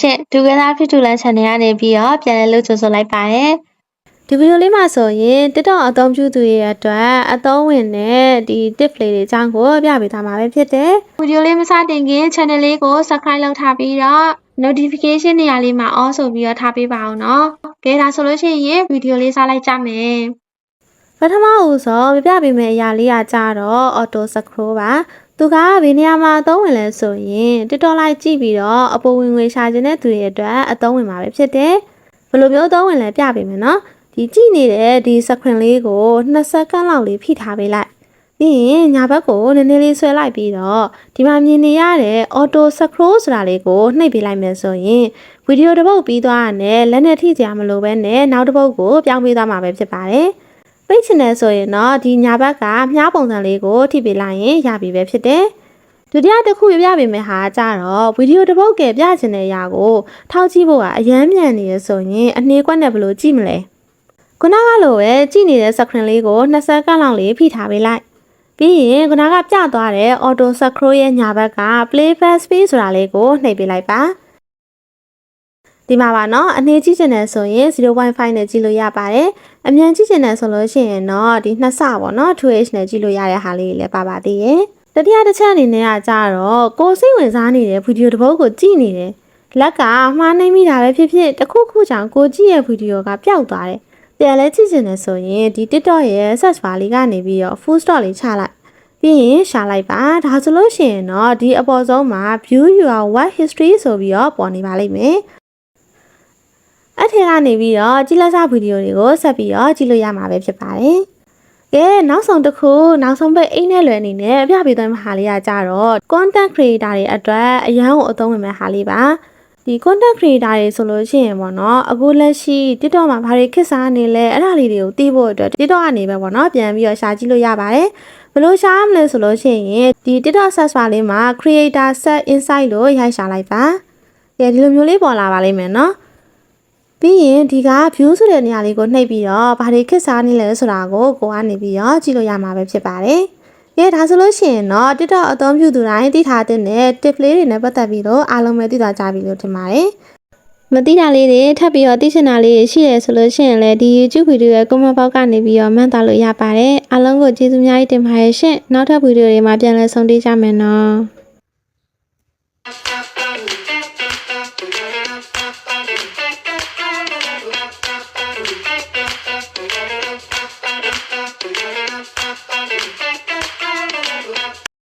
ရှင့်ဒုက္ခသားဖြစ်သူလန် channel ကနေပြီးတော့ပြန်လည်လို့ကြိုဆိုလိုက်ပါတယ်ဒီဗီဒီယိုလေးမှာဆိုရင် TikTok အသုံးပြုသူတွေအတွက်အသုံးဝင်တဲ့ဒီ tip လေးတွေအကြောင်းကိုပြပေးသွားမှာပဲဖြစ်တယ်ဗီဒီယိုလေးမစတင်ခင် channel လေးကို subscribe လုပ်ထားပြီးတော့ notification နေရာလေးမှာ all ဆိုပြီးတော့ထားပေးပါအောင်နော်ကဲဒါဆိုလို့ရှိရင်ဗီဒီယိုလေးစလိုက်ကြမယ်ပထမဦးဆုံးပြပြပေးမယ့်အရာလေးကကြတော့ auto scroll ပါ သူကဘယ်နေရာမှာအသုံးဝင်လဲဆိုရင် TikTok လိုက်ကြည့်ပြီးတော့အပေါ်ဝင်ငွေရှာခြင်းတဲ့သူတွေအတွက်အသုံးဝင်မှာပဲဖြစ်တယ်ဘယ်လိုမျိုးအသုံးဝင်လဲပြပေးမယ်နော်ဒီကြည့်နေတဲ့ဒီ screen လေးကို2စက္ကန့်လောက်လေးဖိထားပေးလိုက်ပြီးရင်ညာဘက်ကိုနည်းနည်းလေးဆွဲလိုက်ပြီးတော့ဒီမှာမြင်နေရတဲ့ auto scroll ဆိုတာလေးကိုနှိပ်ပေးလိုက်မယ်ဆိုရင်ဗီဒီယိုတစ်ပုတ်ပြီးသွားတာနဲ့လက်နဲ့ထိကြမလို့ပဲနဲ့နောက်တစ်ပုတ်ကိုပြောင်းပေးသွားမှာပဲဖြစ်ပါတယ်။ ပိတ်ချင်တယ်ဆိုရင်တော့ဒီညာဘက်ကမြားပုံစံလေးကိုထိပေးလိုက်ရင်ရပြီပဲဖြစ်တယ်။ဒုတိယတစ်ခုပြပြပေးမယ်ဟာကြတော့ဗီဒီယိုတစ်ပုတ်ကပြချင်တဲ့အရာကိုထောက်ကြည့်ဖို့ကအရန်မြန်နေရဆိုရင်အနေကွက်နဲ့ဘယ်လိုကြည့်မလဲ။ခုနကလိုပဲကြည့်နေတဲ့ screen လေးကို20စက္ကန့်လောက်လေးဖိထားပေးလိုက်ပြီးရင်ခုနကပြသွားတဲ့ auto scroll ရဲ့ညာဘက်က play fast speed ဆိုတာလေးကိုနှိပ်ပေးလိုက်ပါ ဒီမှာပါနော်အနည်းကြည့်ချင်တယ်ဆိုရင်0.5နဲ့ကြည့်လို့ရပါတယ်အမြန်ကြည့်ချင်တယ်ဆိုလို့ရှိရင်တော့ဒီနှစ်ဆပေါ့နော် 2h နဲ့ကြည့်လို့ရတဲ့ဟာလေးတွေလည်းပါပါသေးတယ်တတိယတစ်ချက်အနေနဲ့ကကြတော့ကိုစိတ်ဝင်စားနေတဲ့ဗီဒီယိုတစ်ပုဒ်ကိုကြည့်နေတယ်လက်ကမှားနှိမ့်မိတာပဲဖြစ်ဖြစ်တခုခုကြောင့်ကိုကြည့်ရဲ့ဗီဒီယိုကပျောက်သွားတယ်ပြန်လဲကြည့်ချင်တယ်ဆိုရင်ဒီ TikTok ရဲ့ search bar လေးကနေပြီးတော့ full stop လေးချလိုက်ပြီးရင်ရှာလိုက်ပါဒါဆိုလို့ရှိရင်တော့ဒီအပေါ်ဆုံးမှာ view your what history ဆိုပြီးတော့ပေါ်နေပါလိမ့်မယ် အဲ့ထဲကနေပြီးတော့ကြည့်လက်စဗီဒီယိုတွေကိုဆက်ပြီးတော့ကြည့်လို့ရမှာပဲဖြစ်ပါတယ်ကဲနောက်ဆုံးတစ်ခုနောက်ဆုံးပိတ်အိမ်နဲ့လွယ်အနေနဲ့အပြပေးသွင်းမှာဟာလေးကကြတော့ content creator တွေအတွက်အရန်ကိုအသုံးဝင်မဲ့ဟာလေးပါဒီ content creator တွေဆိုလို့ရှိရင်ပေါ့နော်အခုလက်ရှိ TikTok မှာဘာတွေခက်စားနေလဲအဲ့ဒါလေးတွေကိုသိဖို့အတွက် TikTok ကနေပဲပေါ့နော်ပြန်ပြီးတော့ရှာကြည့်လို့ရပါတယ်ဘယ်လိုရှာရမလဲဆိုလို့ရှိရင်ဒီ TikTok search bar လေးမှာ creator set insight လို့ရိုက်ရှာလိုက်ပါကဲဒီလိုမျိုးလေးပေါ်လာပါလိမ့်မယ်နော် ပြီးရင်ဒီက view ဆိုတဲ့နေရာလေးကိုနှိပ်ပြီးတော့ဘာတွေခက်စားနေလဲဆိုတာကိုကိုကနေပြီးတော့ကြည့်လို့ရမှာပဲဖြစ်ပါတယ်။ကဲဒါဆိုလို့ရှိရင်တော့ TikTok အသုံးပြုသူတိုင်းသိထားတဲ့ tip လေးတွေနဲ့ပတ်သက်ပြီးတော့အားလုံးပဲသိသွားကြပြီလို့ထင်ပါတယ်။မသိတာလေးတွေထပ်ပြီးတော့သိချင်တာလေးတွေရှိတယ်ဆိုလို့ရှိရင်လည်းဒီ YouTube ဗီဒီယိုရဲ့ comment box ကနေပြီးတော့မှတ်သားလို့ရပါတယ်။အားလုံးကိုကျေးဇူးအများကြီးတင်ပါတယ်ရှင်။နောက်ထပ်ဗီဒီယိုတွေမှာပြန်လည်ဆုံတွေ့ကြမယ်နော်။